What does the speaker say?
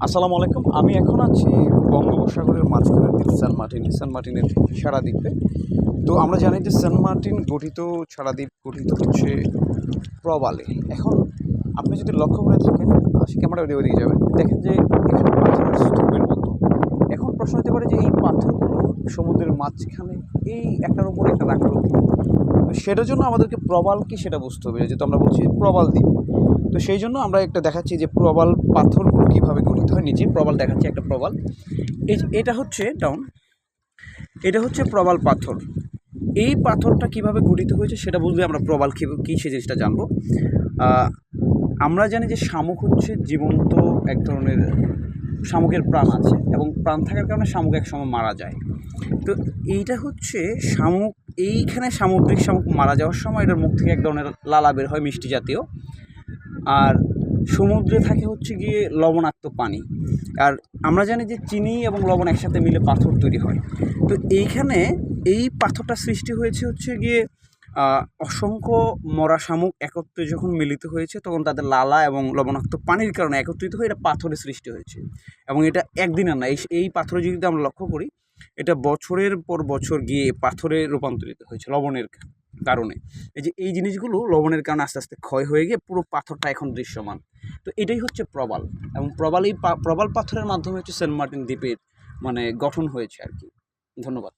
আসসালামু আলাইকুম। আমি এখন আছি বঙ্গোপসাগরের মাঝখানে দ্বীপ সেন্ট মার্টিন। সেন্ট মার্টিনের সারা দ্বীপে তো আমরা জানি যে সেন্ট মার্টিন গঠিত সারা দ্বীপ গঠিত হচ্ছে প্রবালে। এখন আপনি যদি লক্ষ্য করে থাকেন সে ক্যামেরা ওদিকে যাবেন দেখেন যে স্তূপের মতো। এখন প্রশ্ন হতে পারে যে এই পাথরগুলো সমুদ্রের মাঝখানে এই একটার উপর একটা রাখার কি? সেটার জন্য আমাদেরকে প্রবাল কি সেটা বুঝতে হবে, যেহেতু আমরা বলছি প্রবাল দ্বীপ। তো সেই জন্য আমরা একটা দেখাচ্ছি যে প্রবাল পাথরগুলো কীভাবে নিচে প্রবাল দেখাচ্ছে একটা প্রবাল। এই এটা হচ্ছে ডাউন এটা হচ্ছে প্রবাল পাথর। এই পাথরটা কীভাবে গঠিত হয়েছে সেটা বুঝলে আমরা প্রবাল কী সে জিনিসটা জানব। আমরা জানি যে শামুক হচ্ছে জীবন্ত এক ধরনের শামুকের প্রাণ আছে এবং প্রাণ থাকার কারণে শামুক এক সময় মারা যায়। তো এইটা হচ্ছে শামুক, এইখানে সামুদ্রিক শামুক মারা যাওয়ার সময় এটার মুখ থেকে এক ধরনের লালা বের হয় মিষ্টি জাতীয়। আর সমুদ্রে থাকে হচ্ছে গিয়ে লবণাক্ত পানি। আর আমরা জানি যে চিনি এবং লবণ একসাথে মিলে পাথর তৈরি হয়। তো এইখানে এই পাথরটা সৃষ্টি হয়েছে হচ্ছে গিয়ে অসংখ্য মরা শামুক একত্রে যখন মিলিত হয়েছে, তখন তাদের লালা এবং লবণাক্ত পানির কারণে একত্রিত হয়ে এটা পাথরের সৃষ্টি হয়েছে। এবং এটা একদিনের না, এই এই পাথরে যদি আমরা লক্ষ্য করি, এটা বছরের পর বছর গিয়ে পাথরে রূপান্তরিত হয়েছে, লবণের কারণে। এই যে, এই জিনিসগুলো লবণের কারণে আস্তে আস্তে ক্ষয় হয়ে গিয়ে পুরো পাথরটা এখন দৃশ্যমান। তো এটাই হচ্ছে প্রবাল এবং প্রবাল এই প্রবাল পাথরের মাধ্যমে হচ্ছে সেন্ট মার্টিন দ্বীপের মানে গঠন হয়েছে আর কি। ধন্যবাদ।